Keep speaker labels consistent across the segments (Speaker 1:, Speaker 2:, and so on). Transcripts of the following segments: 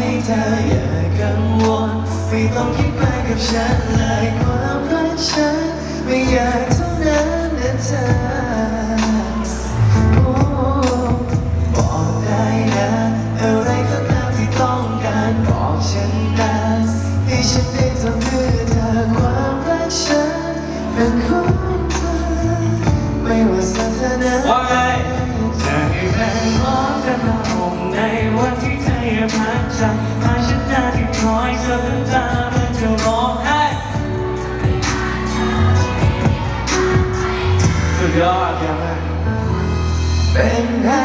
Speaker 1: ให้เธออย่ากังวลไม่ต้องคิดไปกับฉันเลยความรักฉันไม่อยากเท่านั้นนะเธอบอกได้นะอะไรก็ตามที่ต้องการบอกฉันนะให้ฉันได้ทำเพื่อเธอความรักฉันเป็นของเธอไม่ว่าสถานา
Speaker 2: ไง
Speaker 1: จะ ที่เธอยังพักใจหาฉันหน้าที่คอยเธอน้ำตามันจะร้องไห้
Speaker 2: สุดยอดเยี่ยมมาก
Speaker 1: เป็นให้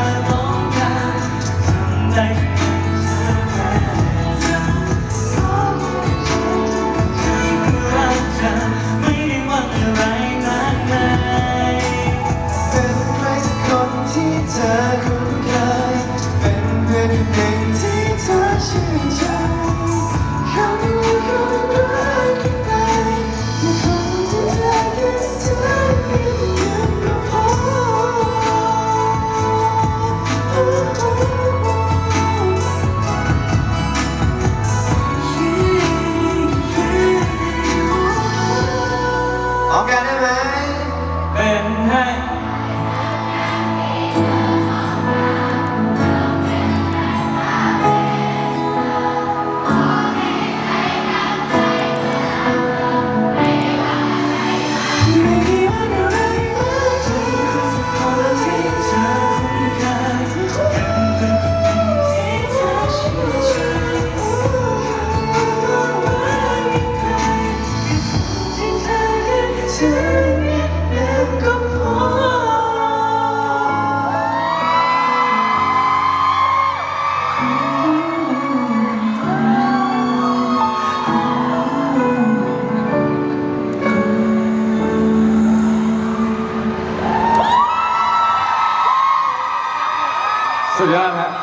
Speaker 1: 自觉安排